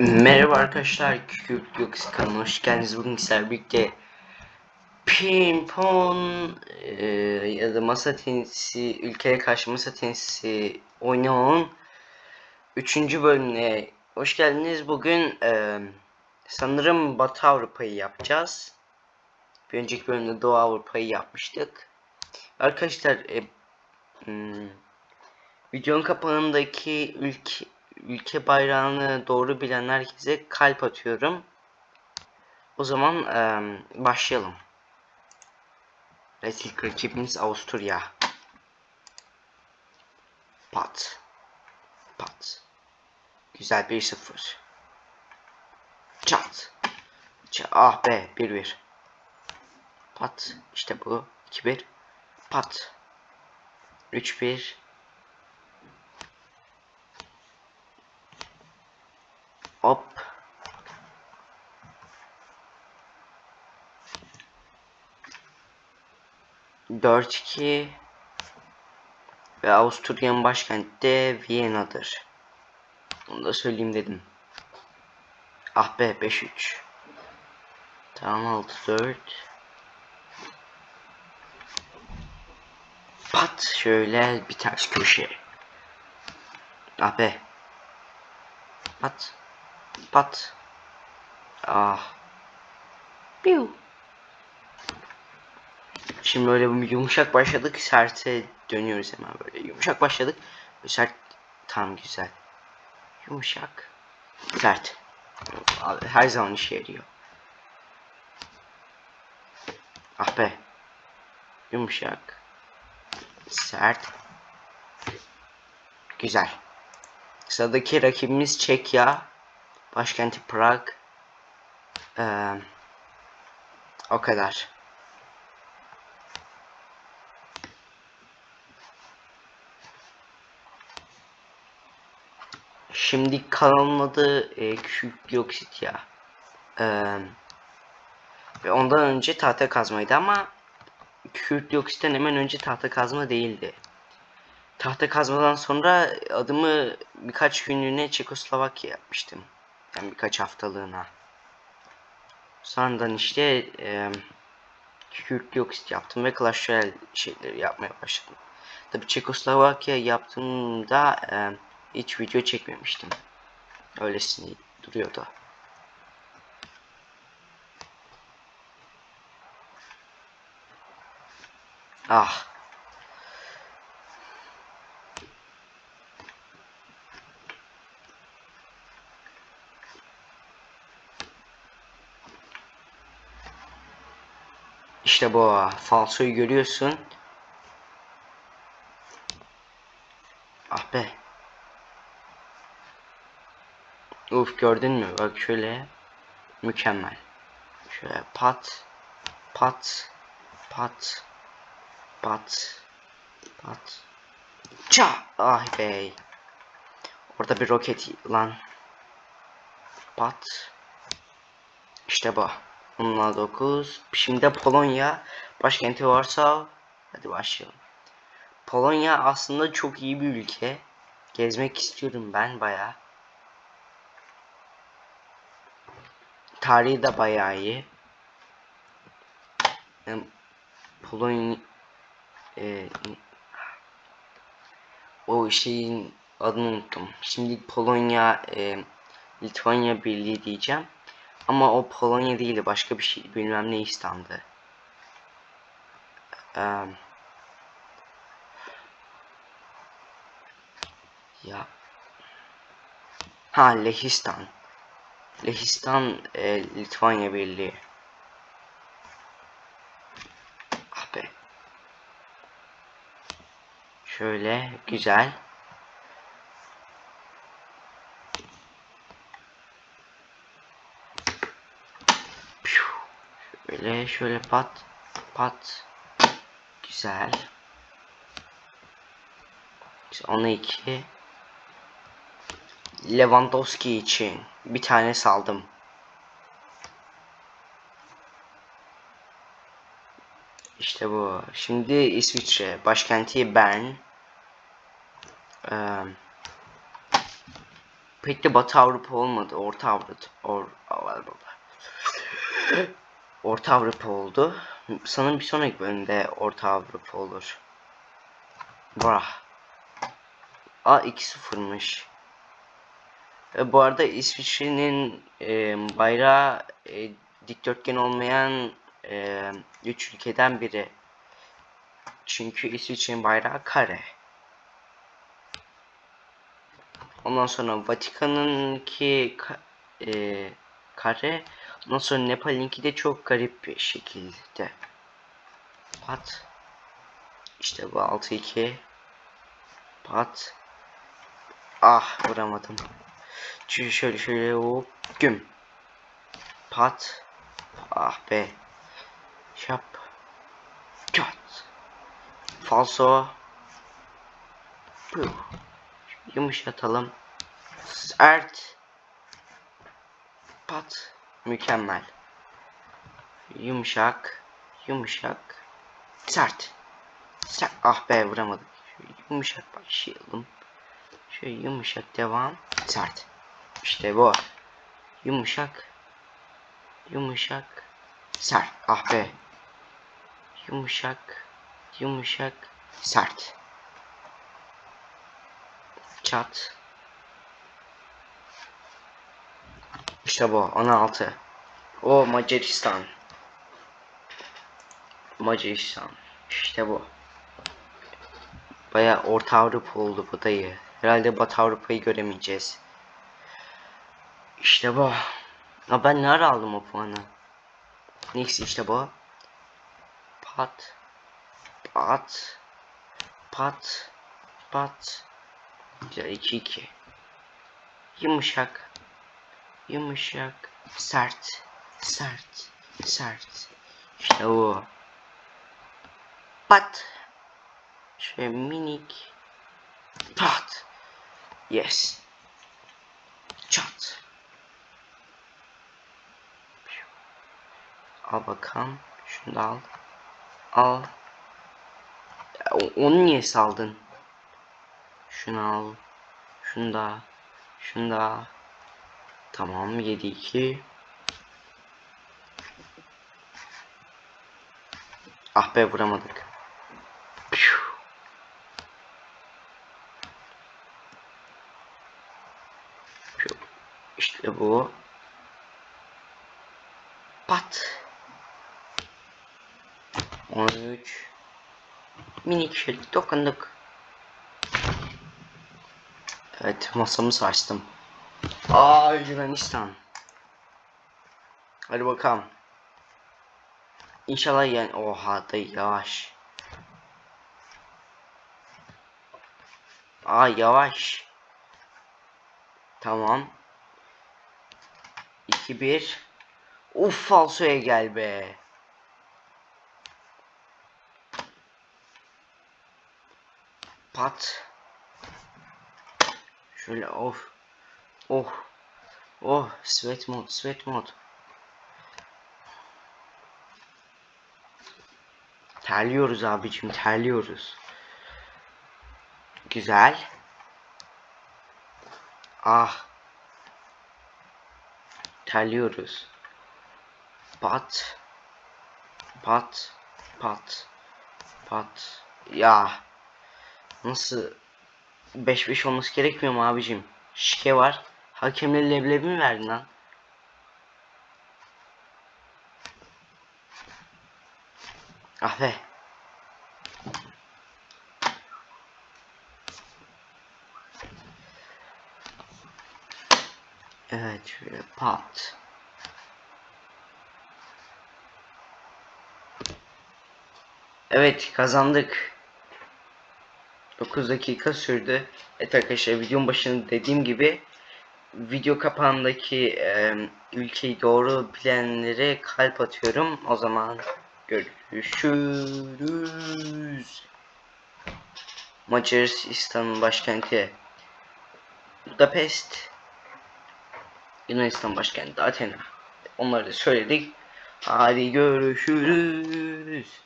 Merhaba arkadaşlar, Kükürt Göks kanalına hoş geldiniz. Bugün sizlerle birlikte pimpon e, ya da masa tenisi, ülkeye karşı masa tenisi oynayan 3. bölümüne hoş geldiniz. Bugün e, sanırım Batı Avrupa'yı yapacağız. Bir önceki bölümde Doğu Avrupa'yı yapmıştık. Arkadaşlar e, hmm, videonun kapağındaki ülke ülke bayrağını doğru bilen herkese kalp atıyorum. O zaman eee, başlayalım. İlk rakibimiz Avusturya. Pat. Pat. Güzel 1-0. Çat. Çat. Ah be 1-1. Pat. İşte bu. 2-1. Pat. 3-1. 4-2 ve Avusturya'nın başkenti de Viyana'dır. Onu da söyleyeyim dedim. Ah be 5-3. Tamam 6-4. Pat şöyle bir ters köşe. Ah be. Pat. Pat. Ah. Pew. Şimdi böyle yumuşak başladık. Sert'e dönüyoruz hemen böyle. Yumuşak başladık. Sert. Tam güzel. Yumuşak. Sert. Her zaman işe yarıyor. Ah be. Yumuşak. Sert. Güzel. Sıradaki rakibimiz Çekya. Başkenti Prag. Ee, o kadar. Şimdi kanalın adı e, Küçük Dioksit ya. Ee, ve ondan önce tahta kazmaydı ama Kürt Dioksit'ten hemen önce tahta kazma değildi. Tahta kazmadan sonra adımı birkaç günlüğüne Çekoslovakya yapmıştım. Yani birkaç haftalığına. Sonradan işte e, Kürt Dioksit yaptım ve Clash Royale şeyleri yapmaya başladım. Tabi Çekoslovakya yaptığımda e, hiç video çekmemiştim. Öylesine duruyordu. Ah. İşte bu falsoyu görüyorsun. Ah be. Uf gördün mü? Bak şöyle. Mükemmel. Şöyle pat. Pat. Pat. Pat. Pat. Ça. Ah be. Orada bir roket lan. Pat. İşte bu. Bununla 9. Şimdi de Polonya. Başkenti Warsaw. Hadi başlayalım. Polonya aslında çok iyi bir ülke. Gezmek istiyorum ben baya. Tarihi de bayağı iyi. Polonya e, o şeyin adını unuttum. Şimdi Polonya e, Litvanya Birliği diyeceğim. Ama o Polonya değildi. Başka bir şey. Bilmem ne İstan'dı. Ee, ya. Ha Lehistan. Lehistan e, Litvanya Birliği. Ah be. Şöyle güzel. Şöyle şöyle pat pat güzel. Ona iki. Lewandowski için bir tane saldım. İşte bu. Şimdi İsviçre başkenti Bern. Ee, pek de Batı Avrupa olmadı. Orta Avrupa. Or, Orta Avrupa oldu. Sanırım bir sonraki bölümde Orta Avrupa olur. Brah. A 2-0'mış. E, bu arada İsviçre'nin e, bayrağı e, dikdörtgen olmayan e, üç ülkeden biri. Çünkü İsviçre'nin bayrağı kare. Ondan sonra Vatikan'ın ki ka, e, kare. Ondan sonra Nepal'inki de çok garip bir şekilde. Pat. İşte bu 6-2. Pat. Ah vuramadım. Şöyle şöyle hop güm. Pat. Ah be. Şap. Kat. Falso. Puh. Yumuşatalım. Sert. Pat. Mükemmel. Yumuşak. Yumuşak. Sert. Sert. Ah be vuramadık. Şöyle yumuşak başlayalım. Şöyle yumuşak devam. Sert. İşte bu. Yumuşak. Yumuşak. Sert. Ah be. Yumuşak. Yumuşak. Sert. Çat. İşte bu 16. O Macaristan. Macaristan. İşte bu. Baya Orta Avrupa oldu bu dayı. Herhalde Batı Avrupa'yı göremeyeceğiz. İşte bu. Ya ben nerede aldım o puanı? Neyse işte bu. Pat. Pat. Pat. Pat. Güzel 2-2. Yumuşak. Yumuşak. Sert. Sert. Sert. İşte bu. Pat. Şöyle minik. Pat. Yes. Çat. Al bakalım. Şunu da al. Al. Onu niye saldın? Şunu al. Şunu da. Şunu da. Tamam 7 2. Ah be vuramadık. İşte bu. Pat. 13. Minik şey dokunduk. Evet masamı açtım. Aa Yunanistan. Hadi bakalım. İnşallah yani oha da yavaş. Aa yavaş. Tamam. 2-1. Uf falsoya gel be. Pat. Şöyle of. Oh. Oh. Sweat mod. Sweat mod. Terliyoruz abicim. Terliyoruz. Güzel. Ah. Terliyoruz. Pat. Pat. Pat. Pat. Ya. Nasıl 5-5 olması gerekmiyor mu abicim? Şike var. Hakemle leblebi mi verdin lan? Ah be. Evet şöyle pat. Evet kazandık. 9 dakika sürdü. Evet arkadaşlar videonun başında dediğim gibi video kapağındaki e, ülkeyi doğru bilenlere kalp atıyorum. O zaman görüşürüz. Macaristan'ın başkenti Budapest. Yunanistan başkenti Athena. Onları da söyledik. Hadi görüşürüz.